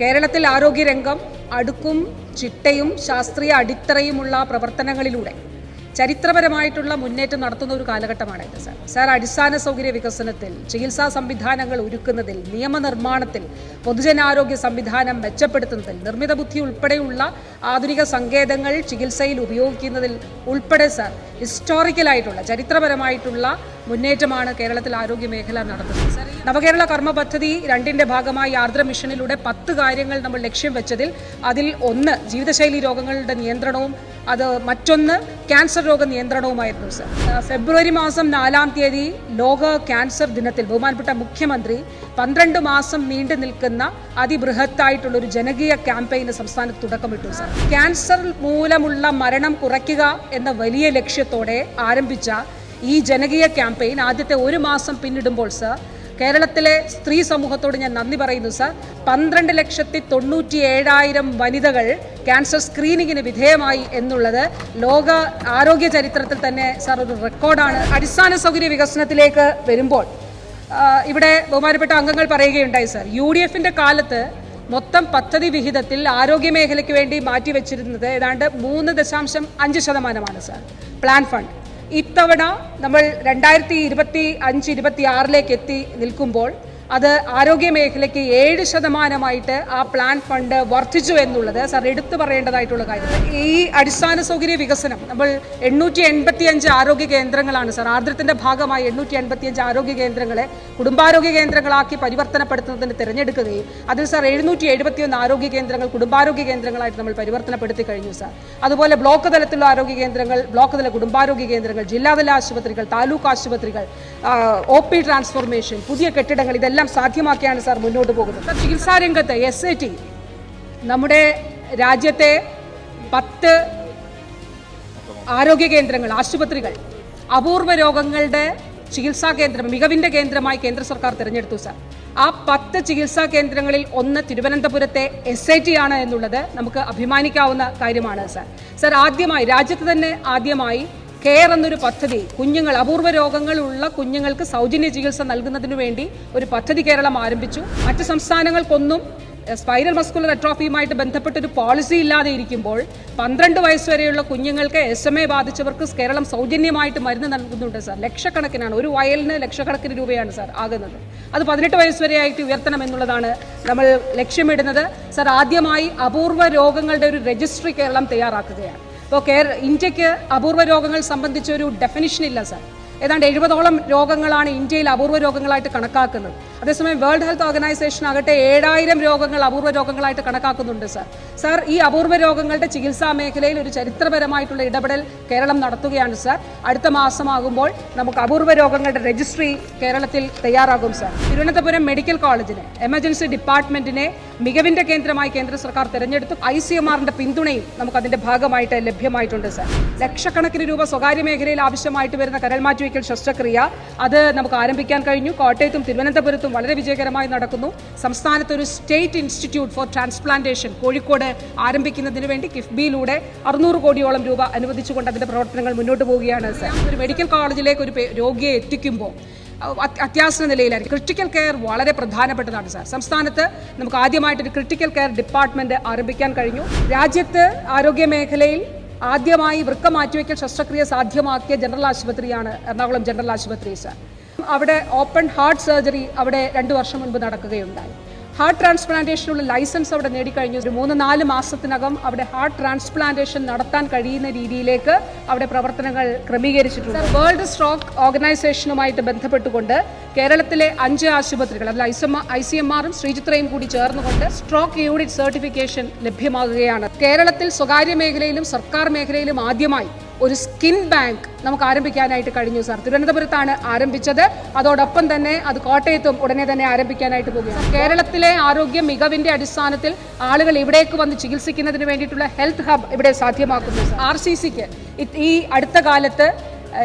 കേരളത്തിൽ ആരോഗ്യരംഗം അടുക്കും ചിട്ടയും ശാസ്ത്രീയ അടിത്തറയുമുള്ള പ്രവർത്തനങ്ങളിലൂടെ. ചരിത്രപരമായിട്ടുള്ള മുന്നേറ്റം നടത്തുന്ന ഒരു കാലഘട്ടമാണിത് സാർ. സാർ അടിസ്ഥാന സൗകര്യ വികസനത്തിൽ ചികിത്സാ സംവിധാനങ്ങൾ ഒരുക്കുന്നതിൽ നിയമനിർമ്മാണത്തിൽ പൊതുജനാരോഗ്യ സംവിധാനം മെച്ചപ്പെടുത്തുന്നതിൽ നിർമ്മിത ബുദ്ധി ഉൾപ്പെടെയുള്ള ആധുനിക സങ്കേതങ്ങൾ ചികിത്സയിൽ ഉപയോഗിക്കുന്നതിൽ ഉൾപ്പെടെ സാർ ഹിസ്റ്റോറിക്കലായിട്ടുള്ള ചരിത്രപരമായിട്ടുള്ള മുന്നേറ്റമാണ് കേരളത്തിൽ ആരോഗ്യ മേഖല നടത്തുന്നത് സാർ, നവകേരള കർമ്മ പദ്ധതി രണ്ടിന്റെ ഭാഗമായി ആർദ്ര മിഷനിലൂടെ പത്ത് കാര്യങ്ങൾ നമ്മൾ ലക്ഷ്യം വെച്ചതിൽ അതിൽ ഒന്ന് ജീവിതശൈലി രോഗങ്ങളുടെ നിയന്ത്രണവും അത് മറ്റൊന്ന് ക്യാൻസർ രോഗ നിയന്ത്രണവുമായിരുന്നു സർ. ഫെബ്രുവരി മാസം നാലാം തീയതി ലോക ക്യാൻസർ ദിനത്തിൽ ബഹുമാനപ്പെട്ട മുഖ്യമന്ത്രി പന്ത്രണ്ട് മാസം നീണ്ടു നിൽക്കുന്ന അതിബൃഹത്തായിട്ടുള്ള ഒരു ജനകീയ ക്യാമ്പയിന് സംസ്ഥാനത്ത് തുടക്കമിട്ടു സർ. ക്യാൻസർ മൂലമുള്ള മരണം കുറയ്ക്കുക എന്ന വലിയ ലക്ഷ്യത്തോടെ ആരംഭിച്ച ഈ ജനകീയ ക്യാമ്പയിൻ ആദ്യത്തെ ഒരു മാസം പിന്നിടുമ്പോൾ സർ കേരളത്തിലെ സ്ത്രീ സമൂഹത്തോട് ഞാൻ നന്ദി പറയുന്നു സർ. പന്ത്രണ്ട് ലക്ഷത്തി തൊണ്ണൂറ്റി ഏഴായിരം വനിതകൾ ക്യാൻസർ സ്ക്രീനിങ്ങിന് വിധേയമായി എന്നുള്ളത് ലോക ആരോഗ്യ ചരിത്രത്തിൽ തന്നെ സാർ ഒരു റെക്കോർഡാണ്. അടിസ്ഥാന സൗകര്യ വികസനത്തിലേക്ക് വരുമ്പോൾ ഇവിടെ ബഹുമാനപ്പെട്ട അംഗങ്ങൾ പറയുകയുണ്ടായി സർ. യു ഡി എഫിന്റെ കാലത്ത് മൊത്തം പദ്ധതി വിഹിതത്തിൽ ആരോഗ്യ മേഖലയ്ക്ക് വേണ്ടി മാറ്റിവെച്ചിരുന്നത് ഏതാണ്ട് മൂന്ന് ദശാംശം അഞ്ച് ശതമാനമാണ് സർ. Plan fund. ഇത്തവണ നമ്മൾ രണ്ടായിരത്തി ഇരുപത്തി അഞ്ച് ഇരുപത്തി ആറിലേക്ക് എത്തി നിൽക്കുമ്പോൾ അത് ആരോഗ്യ മേഖലയ്ക്ക് ഏഴ് ശതമാനമായിട്ട് ആ പ്ലാൻ ഫണ്ട് വർദ്ധിച്ചു എന്നുള്ളത് സാർ എടുത്തു പറയേണ്ടതായിട്ടുള്ള കാര്യം. ഈ അടിസ്ഥാന സൗകര്യ വികസനം നമ്മൾ എണ്ണൂറ്റി എൺപത്തി അഞ്ച് ആരോഗ്യ കേന്ദ്രങ്ങളാണ് സാർ ആർദ്രത്തിന്റെ ഭാഗമായി എണ്ണൂറ്റി എൺപത്തി അഞ്ച് ആരോഗ്യ കേന്ദ്രങ്ങളെ കുടുംബാരോഗ്യ കേന്ദ്രങ്ങളാക്കി പരിവർത്തനപ്പെടുത്തുന്നതിന് തിരഞ്ഞെടുക്കുകയും അതിൽ സാർ എഴുന്നൂറ്റി എഴുപത്തിയൊന്ന് ആരോഗ്യ കേന്ദ്രങ്ങൾ കുടുംബാരോഗ്യ കേന്ദ്രങ്ങളായിട്ട് നമ്മൾ പരിവർത്തനപ്പെടുത്തി കഴിഞ്ഞു സാർ അതുപോലെ ബ്ലോക്ക് തലത്തിലുള്ള ആരോഗ്യ കേന്ദ്രങ്ങൾ ബ്ലോക്ക് തല കുടുംബാരോഗ്യ കേന്ദ്രങ്ങൾ ജില്ലാതല ആശുപത്രികൾ താലൂക്ക് ആശുപത്രികൾ ഒ പി ട്രാൻസ്ഫോർമേഷൻ പുതിയ കെട്ടിടങ്ങൾ ഇതെല്ലാം സാധ്യമാക്കിയാണ് സാർ മുന്നോട്ട് പോകുന്നത്. ചികിത്സാ രംഗത്ത് എസ് ഐ ടി നമ്മുടെ രാജ്യത്തെ പത്ത് ആരോഗ്യ കേന്ദ്രങ്ങൾ ആശുപത്രികൾ അപൂർവ രോഗങ്ങളുടെ ചികിത്സാ കേന്ദ്രം മികവിന്റെ കേന്ദ്രമായി കേന്ദ്ര സർക്കാർ തിരഞ്ഞെടുത്തു സാർ. ആ പത്ത് ചികിത്സാ കേന്ദ്രങ്ങളിൽ ഒന്ന് തിരുവനന്തപുരത്തെ എസ് ഐ ടി ആണ് എന്നുള്ളത് നമുക്ക് അഭിമാനിക്കാവുന്ന കാര്യമാണ് സാർ. സാർ ആദ്യമായി രാജ്യത്ത് തന്നെ ആദ്യമായി കെയർ എന്നൊരു പദ്ധതി. കുഞ്ഞുങ്ങൾ അപൂർവ രോഗങ്ങളുള്ള കുഞ്ഞുങ്ങൾക്ക് സൗജന്യ ചികിത്സ നൽകുന്നതിനു വേണ്ടി ഒരു പദ്ധതി കേരളം ആരംഭിച്ചു. മറ്റ് സംസ്ഥാനങ്ങൾക്കൊന്നും സ്പൈറൽ മസ്കുലർ അട്രോഫിയുമായിട്ട് ബന്ധപ്പെട്ട ഒരു പോളിസി ഇല്ലാതെ ഇരിക്കുമ്പോൾ പന്ത്രണ്ട് വയസ്സ് വരെയുള്ള കുഞ്ഞുങ്ങൾക്ക് എസ് എം എ ബാധിച്ചവർക്ക് കേരളം സൗജന്യമായിട്ട് മരുന്ന് നൽകുന്നുണ്ട് സാർ. ലക്ഷക്കണക്കിനാണ്. ഒരു വയലിന് ലക്ഷക്കണക്കിന് രൂപയാണ് സാർ ആകുന്നത്. അത് പതിനെട്ട് വയസ്സ് വരെയായിട്ട് ഉയർത്തണം എന്നുള്ളതാണ് നമ്മൾ ലക്ഷ്യമിടുന്നത്. സാർ ആദ്യമായി അപൂർവ രോഗങ്ങളുടെ ഒരു രജിസ്ട്രി കേരളം തയ്യാറാക്കുകയാണ്. ഇപ്പോൾ കേര ഇന്ത്യയ്ക്ക് അപൂർവ രോഗങ്ങൾ സംബന്ധിച്ച് ഒരു ഡെഫിനിഷൻ ഇല്ല സാർ ഏതാണ്ട് എഴുപതോളം രോഗങ്ങളാണ് ഇന്ത്യയിൽ അപൂർവ രോഗങ്ങളായിട്ട് കണക്കാക്കുന്നത്. അതേസമയം വേൾഡ് ഹെൽത്ത് ഓർഗനൈസേഷൻ ആകട്ടെ ഏഴായിരം രോഗങ്ങൾ അപൂർവ രോഗങ്ങളായിട്ട് കണക്കാക്കുന്നുണ്ട് സർ. സർ ഈ അപൂർവ രോഗങ്ങളുടെ ചികിത്സാ മേഖലയിൽ ഒരു ചരിത്രപരമായിട്ടുള്ള ഇടപെടൽ കേരളം നടത്തുകയാണ് സർ. അടുത്ത മാസമാകുമ്പോൾ നമുക്ക് അപൂർവ രോഗങ്ങളുടെ രജിസ്ട്രി കേരളത്തിൽ തയ്യാറാകും സർ. തിരുവനന്തപുരം മെഡിക്കൽ കോളേജിന് എമർജൻസി ഡിപ്പാർട്ട്മെന്റിനെ മികവിന്റെ കേന്ദ്രമായി കേന്ദ്ര സർക്കാർ തിരഞ്ഞെടുത്തു. ഐ സി എം ആറിന്റെ പിന്തുണയും നമുക്ക് അതിന്റെ ഭാഗമായിട്ട് ലഭ്യമായിട്ടുണ്ട് സർ. ലക്ഷക്കണക്കിന് രൂപ സ്വകാര്യ മേഖലയിൽ ആവശ്യമായിട്ട് വരുന്ന കരൾ മാറ്റിവയ്ക്കൽ ശസ്ത്രക്രിയ അത് നമുക്ക് ആരംഭിക്കാൻ കഴിഞ്ഞു. കോട്ടയത്തും തിരുവനന്തപുരത്തും വളരെ വിജയകരമായി നടക്കുന്നു. സംസ്ഥാനത്ത് ഒരു state institute for transplantation Kozhikode ആരംഭിക്കുന്നതിന് വേണ്ടി കിഫ്ബിയിലൂടെ അറുന്നൂറ് കോടിയോളം രൂപ അനുവദിച്ചുകൊണ്ട് അതിന്റെ പ്രവർത്തനങ്ങൾ മുന്നോട്ട് പോവുകയാണ് സർ. ഒരു മെഡിക്കൽ കോളേജിലേക്ക് ഒരു രോഗിയെ എത്തിക്കുമ്പോൾ അത്യാവശ്യ നിലയിലായിരിക്കും. ക്രിട്ടിക്കൽ കെയർ വളരെ പ്രധാനപ്പെട്ടതാണ് സാർ. സംസ്ഥാനത്ത് നമുക്ക് ആദ്യമായിട്ടൊരു ക്രിട്ടിക്കൽ കെയർ ഡിപ്പാർട്ട്മെന്റ് ആരംഭിക്കാൻ കഴിഞ്ഞു. രാജ്യത്ത് ആരോഗ്യ മേഖലയിൽ ആദ്യമായി വൃക്ക മാറ്റിവെക്കൽ ശസ്ത്രക്രിയ സാധ്യമാക്കിയ ജനറൽ ആശുപത്രിയാണ് എറണാകുളം ജനറൽ ആശുപത്രി സാർ. അവിടെ ഓപ്പൺ ഹാർട്ട് സർജറി അവിടെ രണ്ടു വർഷം മുൻപ് നടക്കുകയുണ്ടായി. ഹാർട്ട് ട്രാൻസ്പ്ലാന്റേഷനുള്ള ലൈസൻസ് അവിടെ നേടിക്കഴിഞ്ഞു ഒരു മൂന്ന് നാല് മാസത്തിനകം അവിടെ ഹാർട്ട് ട്രാൻസ്പ്ലാന്റേഷൻ നടത്താൻ കഴിയുന്ന രീതിയിലേക്ക് അവിടെ പ്രവർത്തനങ്ങൾ ക്രമീകരിച്ചിട്ടുണ്ട്. വേൾഡ് സ്ട്രോക്ക് ഓർഗനൈസേഷനുമായിട്ട് ബന്ധപ്പെട്ടുകൊണ്ട് കേരളത്തിലെ അഞ്ച് ആശുപത്രികൾ അതിൽ I M I C M ആറും ശ്രീചിത്രയും കൂടി ചേർന്നുകൊണ്ട് സ്ട്രോക്ക് യൂണിറ്റ് സർട്ടിഫിക്കേഷൻ ലഭ്യമാകുകയാണ്. കേരളത്തിൽ സ്വകാര്യ മേഖലയിലും സർക്കാർ മേഖലയിലും ആദ്യമായി ഒരു സ്കിൻ ബാങ്ക് നമുക്ക് ആരംഭിക്കാനായിട്ട് കഴിഞ്ഞു സാർ. തിരുവനന്തപുരത്താണ് ആരംഭിച്ചത്. അതോടൊപ്പം തന്നെ അത് കോട്ടയത്തും ഉടനെ തന്നെ ആരംഭിക്കാനായിട്ട് പോകുകയാണ് കേരളത്തിലെ ആരോഗ്യ മികവിന്റെ അടിസ്ഥാനത്തിൽ ആളുകൾ ഇവിടേക്ക് വന്ന് ചികിത്സിക്കുന്നതിന് വേണ്ടിയിട്ടുള്ള ഹെൽത്ത് ഹബ് ഇവിടെ സാധ്യമാക്കുന്നു ആർ സി സിക്ക് ഈ അടുത്ത കാലത്ത്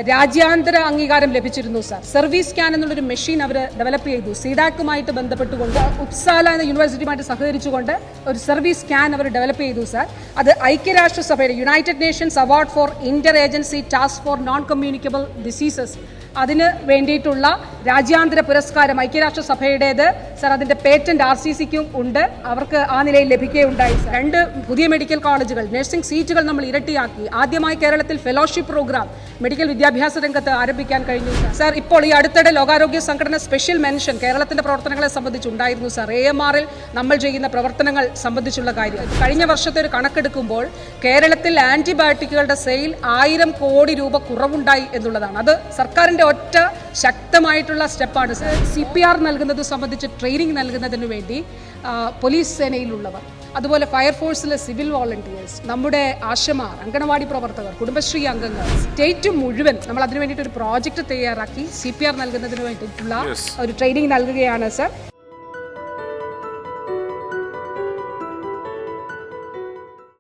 രാജ്യാന്തര അംഗീകാരം ലഭിച്ചിരുന്നു സർ. സർവീസ് സ്കാൻ എന്നുള്ളൊരു മെഷീൻ അവർ ഡെവലപ്പ് ചെയ്തു. സീഡാക്കുമായിട്ട് ബന്ധപ്പെട്ടുകൊണ്ട് ഉപ്സാല എന്ന യൂണിവേഴ്സിറ്റിയുമായിട്ട് സഹകരിച്ചുകൊണ്ട് ഒരു സർവീസ് സ്കാൻ അവർ ഡെവലപ്പ് ചെയ്തു സർ. അത് ഐക്യരാഷ്ട്രസഭയുടെ United Nations award for inter agency task for non communicable diseases അതിന് വേണ്ടിയിട്ടുള്ള രാജ്യാന്തര പുരസ്കാരം ഐക്യരാഷ്ട്രസഭയുടേത്. സർ അതിന്റെ പേറ്റന്റ് ആർ സി സിക്കും ഉണ്ട്. അവർക്ക് ആ നിലയിൽ ലഭിക്കുകയുണ്ടായി. രണ്ട് പുതിയ മെഡിക്കൽ കോളേജുകൾ നഴ്സിംഗ് സീറ്റുകൾ നമ്മൾ ഇരട്ടിയാക്കി. ആദ്യമായി കേരളത്തിൽ ഫെലോഷിപ്പ് പ്രോഗ്രാം മെഡിക്കൽ വിദ്യാഭ്യാസ രംഗത്ത് ആരംഭിക്കാൻ കഴിഞ്ഞു സർ. ഇപ്പോൾ ഈ അടുത്തിടെ ലോകാരോഗ്യ സംഘടന സ്പെഷ്യൽ മെൻഷൻ കേരളത്തിന്റെ പ്രവർത്തനങ്ങളെ സംബന്ധിച്ചുണ്ടായിരുന്നു സർ. എ എം ആറിൽ നമ്മൾ ചെയ്യുന്ന പ്രവർത്തനങ്ങൾ സംബന്ധിച്ചുള്ള കാര്യം. കഴിഞ്ഞ വർഷത്തെ ഒരു കണക്കെടുക്കുമ്പോൾ കേരളത്തിൽ ആന്റിബയോട്ടിക്കുകളുടെ സെയിൽ ആയിരം കോടി രൂപ കുറവുണ്ടായി എന്നുള്ളതാണ്. അത് ഒറ്റ ശക്തമായിട്ടുള്ള സ്റ്റെപ്പാണ്. സി പി ആർ നൽകുന്നത് സംബന്ധിച്ച് ട്രെയിനിങ് നൽകുന്നതിന് വേണ്ടി പോലീസ് സേനയിലുള്ളവർ അതുപോലെ ഫയർഫോഴ്സിലെ സിവിൽ വോളണ്ടിയേഴ്സ് നമ്മുടെ ആശമാർ അങ്കണവാടി പ്രവർത്തകർ കുടുംബശ്രീ അംഗങ്ങൾ സ്റ്റേറ്റ് മുഴുവൻ നമ്മൾ അതിനു വേണ്ടിയിട്ട് ഒരു പ്രോജക്റ്റ് തയ്യാറാക്കി സി പി ആർ നൽകുന്നതിന് വേണ്ടിയിട്ടുള്ള ഒരു ട്രെയിനിങ് നൽകുകയാണ് സർ